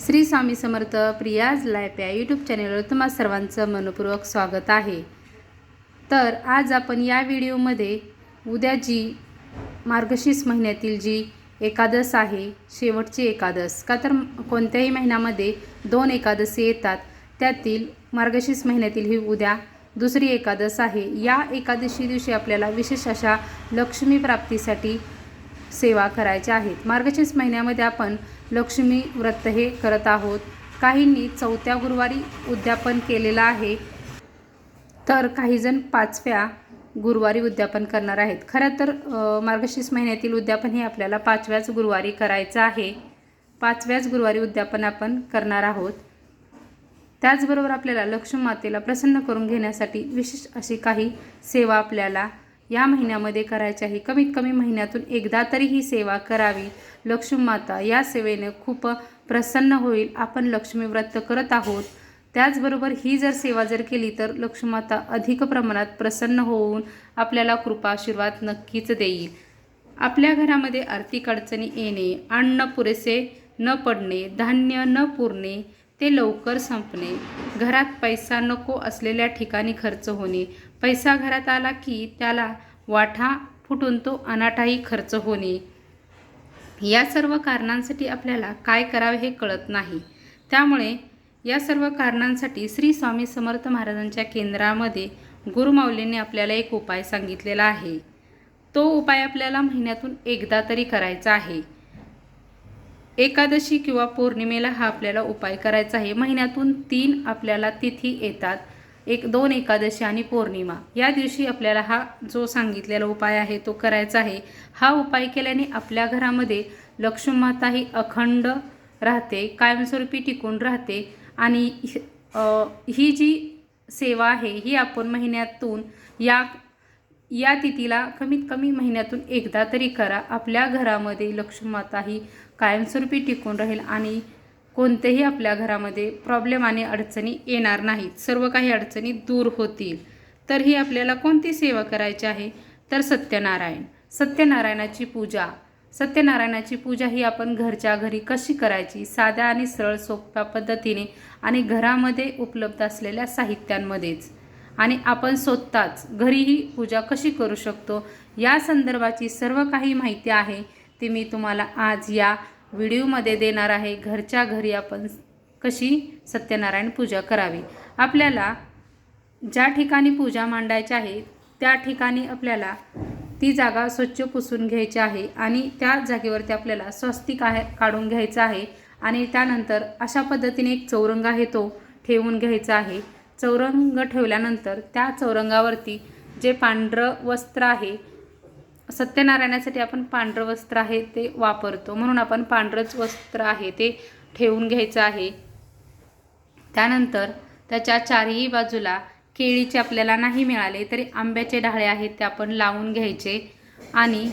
Shri Swami Samarth Priya's life या YouTube चॅनेलवर तुम्हा सर्वांचं मनपूर्वक स्वागत आहे. तर आज आपण या व्हिडिओमध्ये उद्या जी मार्गशीर्ष महिन्यातील जी एकादश आहे शेवटची एकादश का तर कोणत्याही महिन्यामध्ये दोन एकादशी येतात त्यातील मार्गशीर्ष महिन्यातील ही उद्या दुसरी एकादश आहे. या एकादशी दिवशी आपल्याला विशेष अशा लक्ष्मी प्राप्तीसाठी सेवा करायच्या आहेत. मार्गशीर्ष महिन्यामध्ये आपण लक्ष्मी व्रत हे करत आहोत. काहींनी चौथ्या गुरुवारी उद्यापन केलेलं आहे. तर काहीजण पाचव्या गुरुवारी उद्यापन करणार आहेत. खरं तर मार्गशीर्ष महिन्यातील उद्यापन हे आपल्याला पाचव्याच गुरुवारी करायचं आहे. पाचव्याच गुरुवारी उद्यापन आपण करणार आहोत. त्याचबरोबर आपल्याला लक्ष्मी मातेला प्रसन्न करून घेण्यासाठी विशेष अशी काही सेवा आपल्याला या महिन्यामध्ये करायची आहे कमीत कमी महिन्यातून एकदा तरी ही सेवा करावी. लक्ष्मी माता या सेवेने खूप प्रसन्न होईल. आपण लक्ष्मी व्रत करत आहोत. त्याचबरोबर ही जर सेवा जर केली तर लक्ष्मीमाता अधिक प्रमाणात प्रसन्न होऊन आपल्याला कृपा आशीर्वाद नक्कीच देईल. आपल्या घरामध्ये आर्थिक अडचणी येणे अन्न पुरेसे न पडणे धान्य न पुरणे ते लवकर संपणे. घरात पैसा नको असलेल्या ठिकाणी खर्च होणे. पैसा घरात आला की त्याला वाठा फुटून तो अनाठाही खर्च होणे. या सर्व कारणांसाठी आपल्याला काय करावे हे कळत नाही. त्यामुळे या सर्व कारणांसाठी श्री स्वामी समर्थ महाराजांच्या केंद्रामध्ये गुरुमाऊलींनी आपल्याला एक उपाय सांगितलेला आहे. तो उपाय आपल्याला महिन्यातून एकदा तरी करायचा आहे. एकादशी किंवा पौर्णिमेला हा आपल्याला उपाय करायचा आहे. महिन्यातून तीन आपल्याला तिथी येतात. एक दोन एकादशी आणि पौर्णिमा. या दिवशी आपल्याला हा जो सांगितलेला उपाय आहे तो करायचा आहे. हा उपाय केल्याने आपल्या घरामध्ये लक्ष्मीमाता ही अखंड राहते कायमस्वरूपी टिकून राहते आणि ही- जी सेवा आहे ही आपण महिन्यातून या या तिथीला कमीत कमी महिन्यातून एकदा तरी करा. आपल्या घरामध्ये लक्ष्मीमाता ही कायमस्वरूपी टिकून राहील आणि कोणतेही आपल्या घरामध्ये प्रॉब्लेम आणि अडचणी येणार नाहीत. सर्व काही अडचणी दूर होतील. तर ही आपल्याला कोणती सेवा करायची आहे? तर सत्यनारायण. सत्यनारायणाची पूजा. सत्यनारायणाची पूजा ही आपण घरच्या घरी कशी करायची? साध्या आणि सरळ सोप्या पद्धतीने आणि घरामध्ये उपलब्ध असलेल्या साहित्यांमध्येच. आणि आपण स्वतःच घरीही पूजा कशी करू शकतो? या संदर्भाची सर्व काही माहिती आहे ती मी तुम्हाला आज या व्हिडिओमध्ये देणार आहे घरच्या घरी आपण कशी सत्यनारायण पूजा करावी? आपल्याला ज्या ठिकाणी पूजा मांडायची आहे त्या ठिकाणी आपल्याला ती जागा स्वच्छ पुसून घ्यायची आहे आणि त्या जागेवरती आपल्याला स्वस्तिक आहे काढून घ्यायचं आहे आणि त्यानंतर अशा पद्धतीने एक चौरंग आहे तो ठेवून घ्यायचा आहे. चौरंग ठेवल्यानंतर त्या चौरंगावरती जे पांढरं वस्त्र आहे सत्यनारायणासाठी आपण पांढरं वस्त्र आहे ते वापरतो. म्हणून आपण पांढरंच वस्त्र आहे ते ठेवून घ्यायचं आहे. त्यानंतर त्याच्या चारही बाजूला केळीचे आपल्याला नाही मिळाले तरी आंब्याचे डाळे आहेत ते आपण लावून घ्यायचे. आणि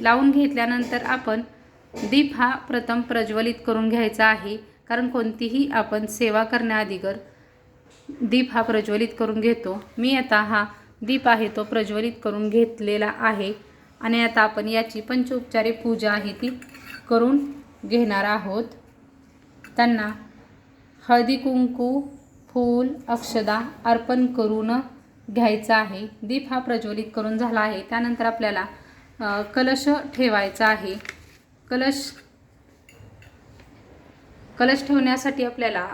लावून घेतल्यानंतर आपण दीप हा प्रथम प्रज्वलित करून घ्यायचा आहे. कारण कोणतीही आपण सेवा करण्याअधिगर दीप हा प्रज्वलित करून घेतो. मी आता हा दीप आहे तो प्रज्वलित करून घेतलेला आहे. आणि आता आपण याची पंचोपचारे पूजा आहे ती करून घेणार आहोत. त्यांना हळदी कुंकू फूल अक्षदा अर्पण करून घ्यायचा आहे. दीप हा प्रज्वलित करून झाला आहे. त्यानंतर आपल्याला कलश ठेवायचा आहे. कलश कलश ठेवण्यासाठी आपल्याला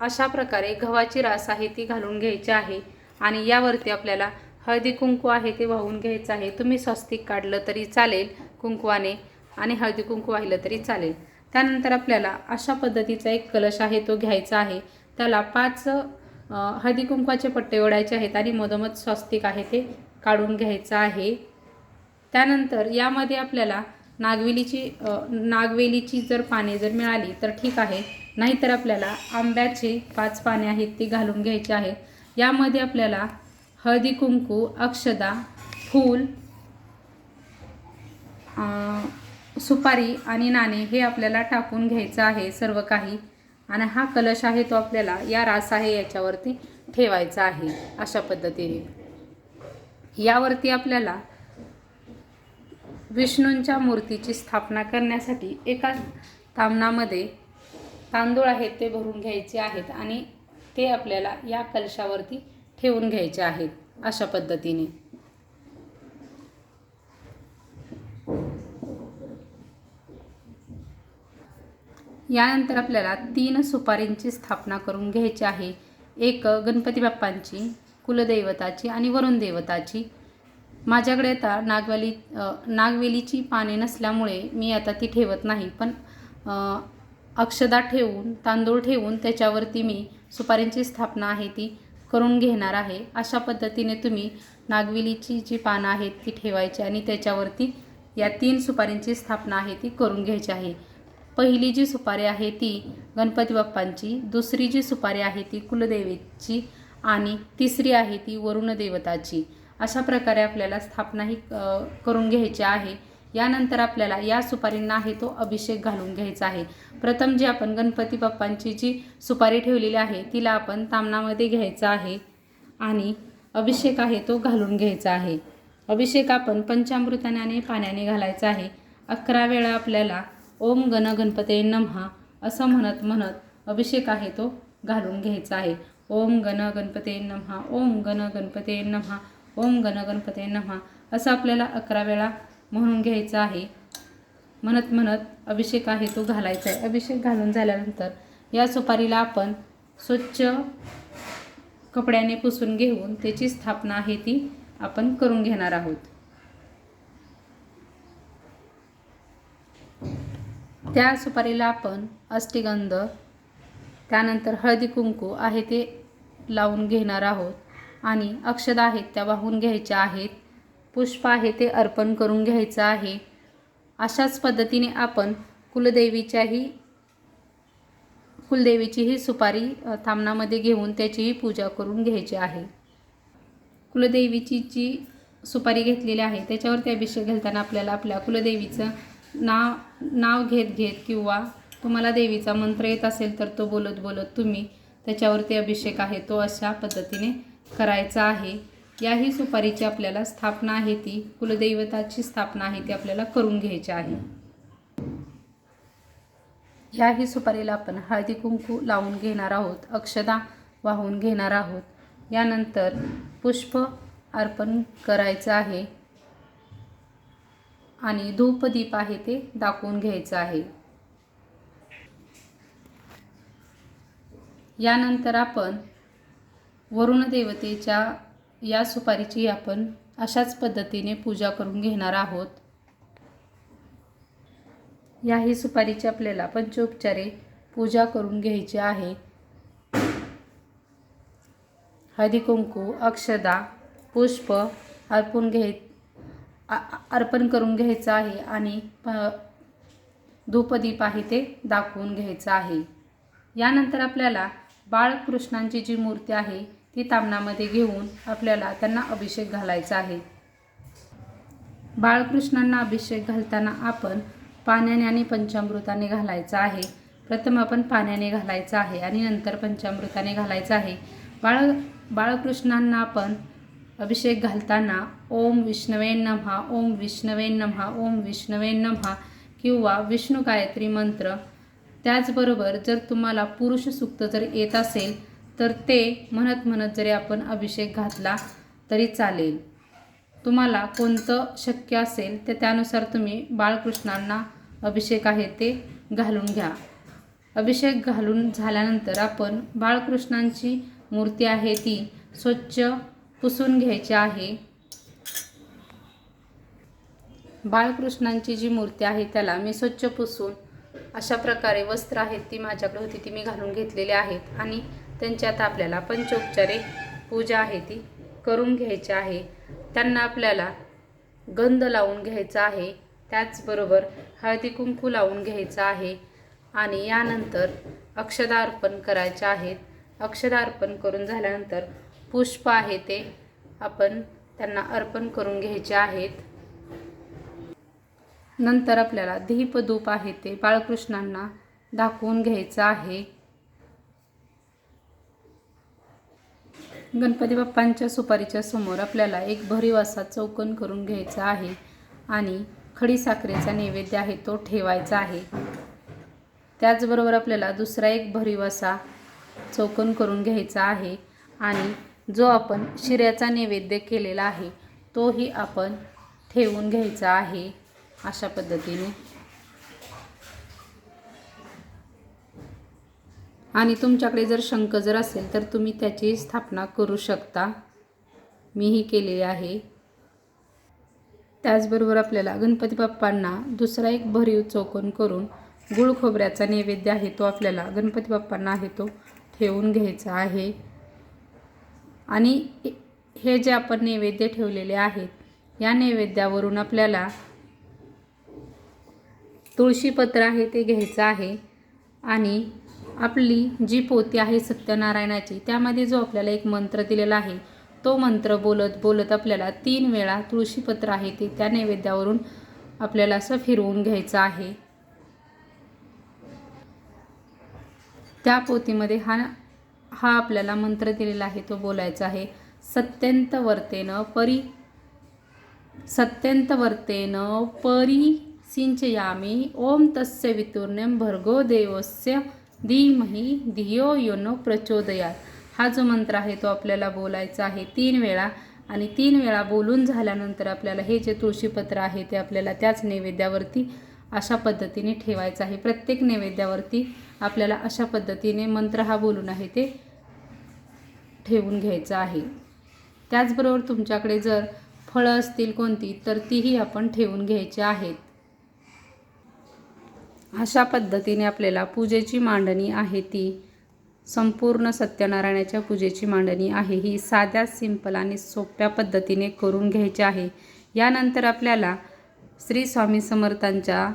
अशा प्रकारे गव्हाची रास आहे ती घालून घ्यायची आहे आणि यावरती आपल्याला हळदी कुंकू आहे ते वाहून घ्यायचं आहे. तुम्ही स्वस्तिक काढलं तरी चालेल कुंकवाने आणि हळदी कुंकू वाहिलं तरी चालेल. त्यानंतर आपल्याला अशा पद्धतीचा एक कलश आहे तो घ्यायचा आहे. त्याला पाच हळदी कुंकवाचे पट्टे ओढायचे आहेत आणि मधोमध स्वस्तिक आहे ते काढून घ्यायचं आहे. त्यानंतर यामध्ये आपल्याला नागवेलीची नागवेलीची जर पाने जर मिळाली तर ठीक आहे. नाहीतर आपल्याला आंब्याचे पाच पाने आहेत ती घालून घ्यायची आहेत यामध्ये आपल्याला हळदी कुंकू अक्षदा फूल सुपारी आणि नाणे हे आपल्याला टाकून घ्यायचं आहे सर्व काही. आणि हा कलश आहे तो आपल्याला या रास आहे याच्यावरती ठेवायचा आहे अशा पद्धतीने. यावरती आपल्याला विष्णूंच्या मूर्तीची स्थापना करण्यासाठी एका तामणामध्ये तांदूळ आहेत ते भरून घ्यायचे आहेत आणि ते आपल्याला या कलशावरती ठेवून घ्यायचे आहेत अशा पद्धतीने. यानंतर आपल्याला तीन सुपारींची स्थापना करून घ्यायची आहे. एक गणपती बाप्पांची कुलदैवताची आणि वरुण देवताची. माझ्याकडे आता नागवेली नागवेलीची पाने नसल्यामुळे मी आता ती ठेवत नाही पण अक्षदा ठेवून तांदूळ ठेवून त्याच्यावरती मी सुपारींची स्थापना आहे ती करून घेणार आहे. अशा पद्धतीने तुम्ही नागवेलीची जी पानं आहेत ती ठेवायची आणि त्याच्यावरती या तीन सुपारींची स्थापना आहे ती करून घ्यायची आहे. पहिली जी सुपारी आहे ती गणपती बाप्पांची. दुसरी जी सुपारी आहे ती कुलदेवीची. आणि तिसरी आहे ती वरुण देवताची अशा प्रकारे आपल्याला स्थापना ही करून घ्यायची आहे. यानंतर आपल्याला या सुपारींना आहे तो अभिषेक घालून घ्यायचा आहे. प्रथम जी आपण गणपती बाप्पांची जी सुपारी ठेवलेली आहे तिला आपण तामणामध्ये घ्यायचा आहे आणि अभिषेक आहे तो घालून घ्यायचा आहे. अभिषेक आपण पंचामृताने पाण्याने घालायचा आहे. अकरा वेळा आपल्याला ओम गण गणपते नमहा असं म्हणत म्हणत अभिषेक आहे तो घालून घ्यायचा आहे. ओम गण गणपते नमहा ओम गण गणपते नमहा ओम गण गणपते नमहा असं आपल्याला अकरा वेळा म्हणून घ्यायचं आहे. म्हणत म्हणत अभिषेक आहे तो घालायचा आहे अभिषेक घालून झाल्यानंतर या सुपारीला आपण स्वच्छ कपड्याने पुसून घेऊन त्याची स्थापना आहे ती आपण करून घेणार आहोत. त्या सुपारीला आपण अष्टीगंध त्यानंतर हळदी कुंकू आहे ते लावून घेणार आहोत. आणि अक्षदा आहेत त्या वाहून घ्यायच्या आहेत. पुष्प आहे ते अर्पण करून घ्यायचं आहे. अशाच पद्धतीने आपण कुलदेवीच्याही कुलदेवीची ही सुपारी थांबणामध्ये घेऊन त्याचीही पूजा करून घ्यायची आहे. कुलदेवीची जी सुपारी घेतलेली आहे त्याच्यावरती अभिषेक घालताना आपल्याला आपल्या कुलदेवीचं नाव नाव घेत घेत किंवा तुम्हाला देवीचा मंत्र येत असेल तर तो बोलत बोलत तुम्ही त्याच्यावरती अभिषेक आहे तो अशा पद्धतीने करायचा आहे. याही सुपारीची आपल्याला स्थापना आहे ती कुलदैवताची स्थापना आहे ती आपल्याला करून घ्यायची आहे. याही सुपारीला आपण हळदी कुंकू लावून घेणार आहोत अक्षदा वाहून घेणार आहोत. यानंतर पुष्प अर्पण करायचं आहे आणि धूपदीप आहे ते दाखवून घ्यायचं आहे. यानंतर आपण वरुण देवतेच्या या सुपारीची आपण अशाच पद्धतीने पूजा करून घेणार आहोत. याही सुपारीची आपल्याला पंचोपचारे पूजा करून घ्यायची आहे. हळदी कुंकू अक्षदा पुष्प अर्पून घे अर्पण करून घ्यायचं आहे आणि प- धूपदीप आहे ते दाखवून घ्यायचं आहे. यानंतर आपल्याला बाळकृष्णांची जी मूर्ती आहे ती तामणामध्ये घेऊन आपल्याला त्यांना अभिषेक घालायचा आहे. बाळकृष्णांना अभिषेक घालताना आपण पाण्याने आणि पंचामृताने घालायचा आहे. प्रथम आपण पाण्याने घालायचं आहे आणि नंतर पंचामृताने घालायचं आहे. बाळ बाळकृष्णांना आपण अभिषेक घालताना ओम विष्णवे नमहा ओम विष्णवे नमहा ओम विष्णवे नमहा किंवा विष्णू गायत्री मंत्र. त्याचबरोबर जर तुम्हाला पुरुष सुक्त जर येत असेल तर ते म्हणत म्हणत जरी आपण अभिषेक घातला तरी चालेल. तुम्हाला कोणतं शक्य असेल तर त्यानुसार तुम्ही बाळकृष्णांना अभिषेक आहे ते घालून घ्या. अभिषेक घालून झाल्यानंतर आपण बाळकृष्णांची मूर्ती आहे ती स्वच्छ पुसून घ्यायची आहे. बाळकृष्णांची जी मूर्ती आहे त्याला मी स्वच्छ पुसून अशा प्रकारे वस्त्र आहेत ती माझ्याकडे होती ती मी घालून घेतलेली आहेत आणि त्यांच्यात आपल्याला पंचोपचारे पूजा आहे ती करून घ्यायची आहे. त्यांना आपल्याला गंध लावून घ्यायचा आहे. त्याचबरोबर हळदी कुंकू लावून घ्यायचं आहे. आणि यानंतर अक्षदा अर्पण करायचे आहेत. अक्षदा अर्पण करून झाल्यानंतर पुष्प आहे ते आपण त्यांना अर्पण करून घ्यायचे आहेत. नंतर आपल्याला दीपधूप आहे ते बाळकृष्णांना दाखवून घ्यायचं आहे. गणपती बाप्पांच्या सुपारीच्या समोर आपल्याला एक भरीव असा चौकन करून घ्यायचा आहे आणि खडी साखरेचा नैवेद्य आहे तो ठेवायचा आहे. त्याचबरोबर आपल्याला दुसरा एक भरीव असा चौकन करून घ्यायचा आहे आणि जो आपण शिऱ्याचा नैवेद्य केलेला आहे तोही आपण ठेवून घ्यायचा आहे अशा पद्धतीने. आणि तुमच्याकडे जर शंख जर असेल तर तुम्ही त्याची स्थापना करू शकता. मीही केलेली आहे. त्याचबरोबर आपल्याला गणपती बाप्पांना दुसरा एक भरीव चौकोन करून गुळ खोबऱ्याचा नैवेद्य आहे तो आपल्याला गणपती बाप्पांना आहे तो ठेवून घ्यायचा आहे. आणि हे जे आपण नैवेद्य ठेवलेले आहेत या नैवेद्यावरून आपल्याला तुळशीपत्र आहे ते घ्यायचं आहे. आणि आपली जी पोती आहे सत्यनारायणाची त्यामध्ये जो आपल्याला एक मंत्र दिलेला आहे तो मंत्र बोलत बोलत आपल्याला तीन वेळा तुळशीपत्र आहे ते त्या नैवेद्यावरून आपल्याला असं फिरवून घ्यायचं आहे. त्या पोतीमध्ये हा हा आपल्याला मंत्र दिलेला आहे तो बोलायचा आहे सत्यंत वर्तेनं परी सत्यंत वर्तेन परी सिंचयामी ओम तस्य वितुर्ण्यम भर्गो देवस्य धीमही धियो योनो प्रचोदयात. हा जो मंत्र आहे तो आपल्याला बोलायचा आहे तीन वेळा आणि तीन वेळा बोलून झाल्यानंतर आपल्याला हे जे तुळशीपत्र आहे ते आपल्याला त्याच नैवेद्यावरती अशा पद्धतीने ठेवायचं आहे. प्रत्येक नैवेद्यावरती आपल्याला अशा पद्धतीने मंत्र हा बोलून आहे ते ठेवून घ्यायचं आहे. त्याचबरोबर तुमच्याकडे जर फळं असतील कोणती तर तीही आपण ठेवून घ्यायची आहेत. अशा पद्धतीने आपल्याला पूजेची मांडणी आहे ती संपूर्ण सत्यनारायणाच्या पूजेची मांडणी आहे. ही साध्या सिंपल आणि सोप्या पद्धतीने करून घ्यायची आहे. यानंतर आपल्याला श्री स्वामी समर्थांच्या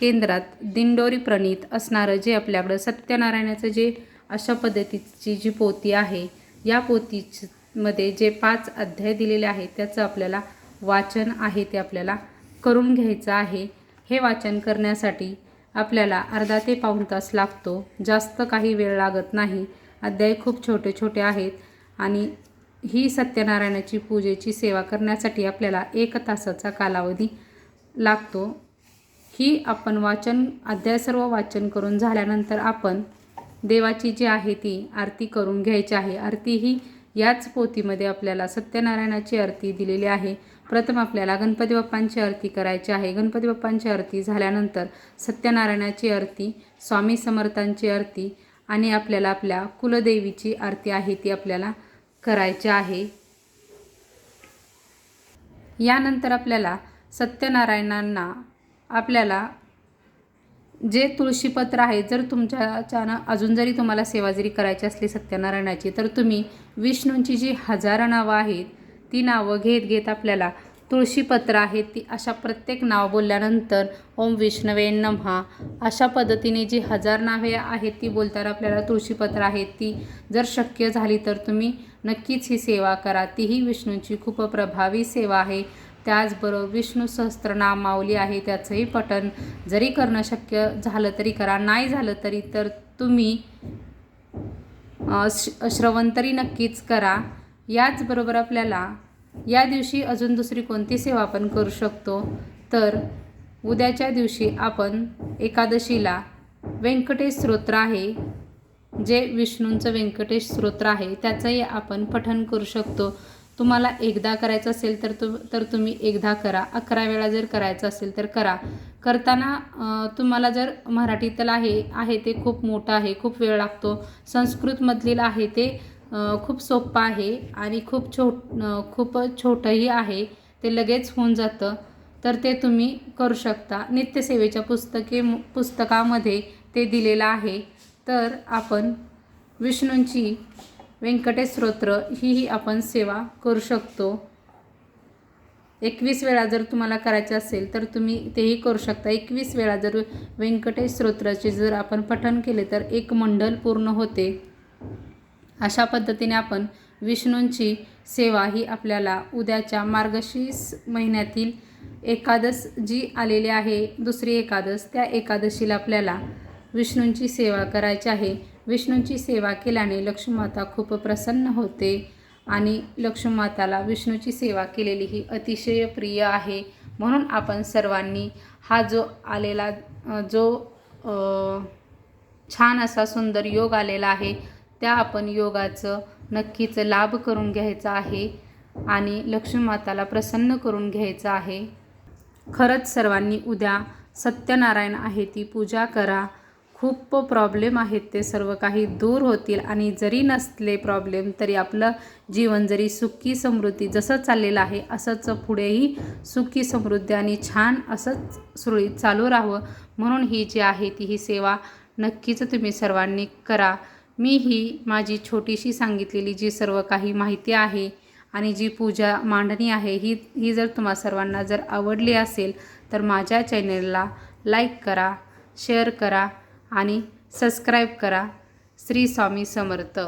केंद्रात दिंडोरी प्रणीत असणारं जे आपल्याकडं सत्यनारायणाचं जे अशा पद्धतीची जी पोती आहे या पोतीमध्ये जे पाच अध्याय दिलेले आहेत त्याचं आपल्याला वाचन आहे ते आपल्याला करून घ्यायचं आहे. हे वाचन करण्यासाठी आपल्याला अर्धा ते पाऊण तास लागतो. जास्त काही वेळ लागत नाही. अध्याय खूप छोटे छोटे आहेत आणि ही सत्यनारायणाची पूजेची सेवा करण्यासाठी आपल्याला एक तासाचा कालावधी लागतो. ही आपण वाचन अध्याय सर्व वाचन करून झाल्यानंतर आपण देवाची जी आहे ती आरती करून घ्यायची आहे. आरती ही याच पोथीमध्ये आपल्याला सत्यनारायणाची आरती दिलेली आहे. प्रथम आपल्याला गणपती बाप्पांची आरती करायची आहे. गणपती बाप्पांची आरती झाल्यानंतर सत्यनारायणाची आरती स्वामी समर्थांची आरती आणि आपल्याला आपल्या कुलदेवीची आरती आहे ती आपल्याला करायची आहे. यानंतर आपल्याला सत्यनारायणांना आपल्याला जे तुळशीपत्र आहे जर तुमच्याच्यानं अजून जरी तुम्हाला सेवा जरी करायची असली सत्यनारायणाची तर तुम्ही विष्णूंची जी हजार नावं आहेत ती नावं घेत घेत आपल्याला तुळशीपत्र आहेत ती अशा प्रत्येक नाव बोलल्यानंतर ओम विष्णवे नमहा. अशा पद्धतीने जी हजार नावे आहेत ती बोलताना आपल्याला तुळशीपत्र आहेत ती जर शक्य झाली तर तुम्ही नक्कीच ही सेवा करा. तीही विष्णूची खूप प्रभावी सेवा आहे. त्याचबरोबर विष्णू सहस्त्रनाम नामावली आहे. त्याचंही पठण जरी करणं शक्य झालं तरी करा. नाही झालं तरी तर तुम्ही श्रवण तरी नक्कीच करा. याचबरोबर आपल्याला या दिवशी अजून दुसरी कोणती सेवा आपण करू शकतो? तर उद्याच्या दिवशी आपण एकादशीला व्यंकटेश स्तोत्र आहे. जे विष्णूंचं व्यंकटेश स्तोत्र आहे त्याचंही आपण पठण करू शकतो. तुम्हाला एकदा करायचं असेल तर तु तर तुम्ही एकदा करा. अकरा वेळा जर करायचं असेल तर करा. करताना तुम्हाला जर मराठीतलं आहे आहे ते खूप मोठं आहे खूप वेळ लागतो. संस्कृतमधील आहे ते खूप सोपं आहे आणि खूप छोट खूप छोटंही आहे. ते लगेच होऊन जातं. तर ते तुम्ही करू शकता. नित्यसेवेच्या पुस्तके पुस्तकामध्ये ते दिलेलं आहे. तर आपण विष्णूंची व्यंकटेश स्तोत्र हीही आपण सेवा करू शकतो. एकवीस वेळा जर तुम्हाला करायचं असेल तर तुम्ही तेही करू शकता. एकवीस वेळा जर व्यंकटेश स्तोत्राचे जर आपण पठण केले तर एक मंडल पूर्ण होते. अशा पद्धतीने आपण विष्णूंची सेवा ही आपल्याला उद्याच्या मार्गशीर्ष महिन्यातील एकादश जी आलेली आहे दुसरी एकादश त्या एकादशीला आपल्याला विष्णूंची सेवा करायची आहे. विष्णूंची सेवा केल्याने लक्ष्मीमाता खूप प्रसन्न होते आणि लक्ष्मीमाताला विष्णूची सेवा केलेली ही अतिशय प्रिय आहे. म्हणून आपण सर्वांनी हा जो आलेला जो छान असा सुंदर योग आलेला आहे त्या आपण योगाचं नक्कीच लाभ करून घ्यायचा आहे आणि लक्ष्मी माताला प्रसन्न करून घ्यायचं आहे. खरंच सर्वांनी उद्या सत्यनारायण आहे ती पूजा करा. खूप प्रॉब्लेम आहेत ते सर्व काही दूर होतील आणि जरी नसले प्रॉब्लेम तरी आपलं जीवन जरी सुखी समृद्धी जसं चाललेलं आहे असंच पुढेही सुखी समृद्धी आणि छान असंच सुरळीत चालू राहावं म्हणून ही जी आहे ती ही सेवा नक्कीच तुम्ही सर्वांनी करा. मी ही माझी छोटीशी सांगितलेली जी सर्व काही माहिती आहे आणि जी पूजा मांडणी आहे ही ही जर तुम्हा सर्वांना जर आवडली असेल तर माझ्या चॅनलला लाईक करा शेअर करा आणि सबस्क्राईब करा. श्री स्वामी समर्थ.